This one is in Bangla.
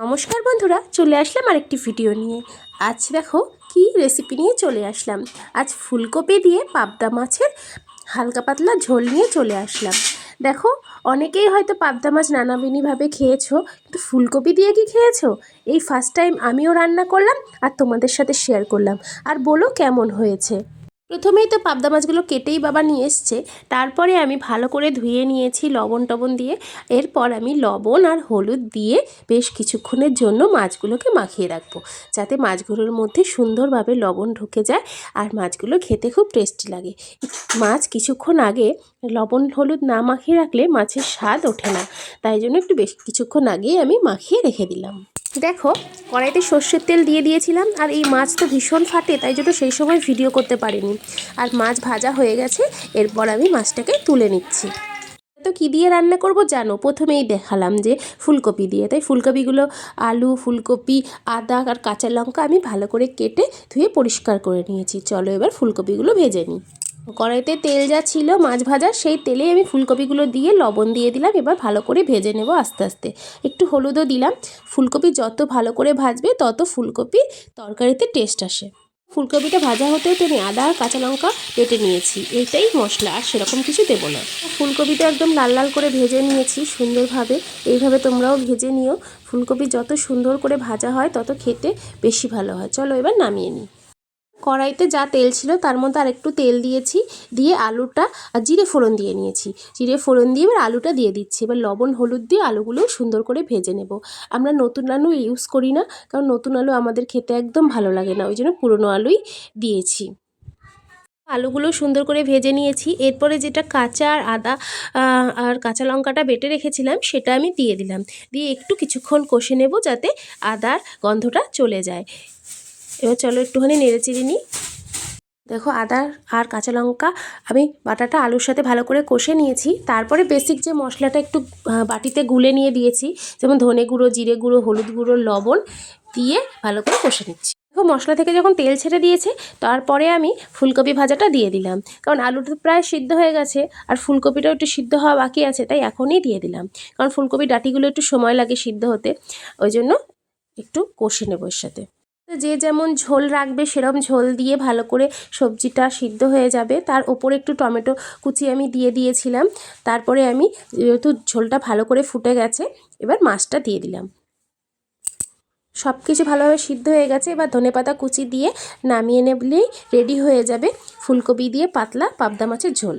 নমস্কার বন্ধুরা, চলে আসলাম আরেকটি ভিডিও নিয়ে। আজ দেখো কি রেসিপি নিয়ে চলে আসলাম। আজ ফুলকপি দিয়ে পাবদা মাছের হালকা পাতলা ঝোল নিয়ে চলে আসলাম। দেখো, অনেকেই হয়তো পাবদা মাছ নানাবিনীভাবে খেয়েছো, কিন্তু ফুলকপি দিয়ে কি খেয়েছো? এই ফার্স্ট টাইম আমিও রান্না করলাম আর তোমাদের সাথে শেয়ার করলাম। আর বলো কেমন হয়েছে? প্রথমেই তো পাবদা মাছগুলো কেটেই বাবা নিয়ে এসছে। তারপরে আমি ভালো করে ধুয়ে নিয়েছি লবণ টবণ দিয়ে। এরপর আমি লবণ আর হলুদ দিয়ে বেশ কিছুক্ষণের জন্য মাছগুলোকে মাখিয়ে রাখব। যাতে মাছগুলোর মধ্যে সুন্দরভাবে লবণ ঢুকে যায় আর মাছগুলো খেতে খুব টেস্টি লাগে। মাছ কিছুক্ষণ আগে লবণ হলুদ না মাখিয়ে রাখলে মাছের স্বাদ ওঠে না। তাই জন্য একটু বেশ কিছুক্ষণ আগেই আমি মাখিয়ে রেখে দিলাম। দেখো, কড়াইতে সর্ষের তেল দিয়ে দিয়েছিলাম আর এই মাছ তো ভীষণ ফাটে, তাই জন্য সেই সময় ভিডিও করতে পারিনি। আর মাছ ভাজা হয়ে গেছে, এরপর আমি মাছটাকে তুলে নিচ্ছি। তো কী দিয়ে রান্না করব জানো? প্রথমেই দেখালাম যে ফুলকপি দিয়ে। তাই ফুলকপিগুলো আলু, ফুলকপি, আদা আর কাঁচা লঙ্কা আমি ভালো করে কেটে ধুয়ে পরিষ্কার করে নিয়েছি। চলো এবার ফুলকপিগুলো ভেজে নিই। কড়াইতে তেল যা ছিল, মাছ ভাজার সেই তেলে আমি ফুলকপিগুলো দিয়ে লবণ দিয়ে দিলাম। এবার ভালো করে ভেজে নেব আস্তে আস্তে। একটু হলুদও দিলাম। ফুলকপি যত ভালো করে ভাজবে, তত ফুলকপির তরকারিতে টেস্ট আসে। ফুলকপিটা ভাজা হতেও তো আমি আদা আর কাঁচা লঙ্কা বেটে নিয়েছি। এটাই মশলা, আর সেরকম কিছু দেবো না। ফুলকপিটা একদম লাল লাল করে ভেজে নিয়েছি সুন্দরভাবে। এইভাবে তোমরাও ভেজে নিও। ফুলকপি যত সুন্দর করে ভাজা হয়, তত খেতে বেশি ভালো হয়। চলো এবার নামিয়ে নিই। কড়াইতে যা তেল ছিল তার মধ্যে আর একটু তেল দিয়েছি, দিয়ে আলুটা আর জিরে ফোড়ন দিয়ে নিয়েছি। জিরে ফোড়ন দিয়ে এবার আলুটা দিয়ে দিচ্ছি। এবার লবণ, হলুদ দিয়ে আলুগুলো সুন্দর করে ভেজে নেব। আমরা নতুন আলু ইউজ করি না, কারণ নতুন আলু আমাদের খেতে একদম ভালো লাগে না, ওই জন্য পুরনো আলুই দিয়েছি। আলুগুলো সুন্দর করে ভেজে নিয়েছি। এরপরে যেটা কাঁচা আর আদা আর কাঁচা লঙ্কাটা বেটে রেখেছিলাম, সেটা আমি দিয়ে দিলাম। দিয়ে একটু কিছুক্ষণ কষে নেব যাতে আদার গন্ধটা চলে যায়। এবার চলো একটুখানি নেড়ে চিড়ে নিই। দেখো আদা আর কাঁচা লঙ্কা আমি বাটাটা আলুর সাথে ভালো করে কষে নিয়েছি। তারপরে বেসিক যে মশলাটা একটু বাটিতে গুলে নিয়ে দিয়েছি, যেমন ধনে গুঁড়ো, জিরে গুঁড়ো, হলুদ গুঁড়ো, লবণ দিয়ে ভালো করে কষে নিচ্ছি। দেখো মশলা থেকে যখন তেল ছেড়ে দিয়েছে, তারপরে আমি ফুলকপি ভাজাটা দিয়ে দিলাম। কারণ আলুটা প্রায় সিদ্ধ হয়ে গেছে আর ফুলকপিটাও একটু সিদ্ধ হওয়া বাকি আছে, তাই এখনই দিয়ে দিলাম। কারণ ফুলকপি ডাটিগুলো একটু সময় লাগে সিদ্ধ হতে, ওই জন্য একটু কষে নেব এর সাথে। যে যেমন ঝোল রাখবে সেরম ঝোল দিয়ে ভালো করে সবজিটা সিদ্ধ হয়ে যাবে। তার ওপরে একটু টমেটো কুচি আমি দিয়ে দিয়েছিলাম। তারপরে আমি যেহেতু ঝোলটা ভালো করে ফুটে গেছে, এবার মাছটা দিয়ে দিলাম। সব কিছু ভালোভাবে সিদ্ধ হয়ে গেছে। এবার ধনে পাতা কুচি দিয়ে নামিয়ে নেবলেই রেডি হয়ে যাবে ফুলকপি দিয়ে পাতলা পাবদা মাছের ঝোল।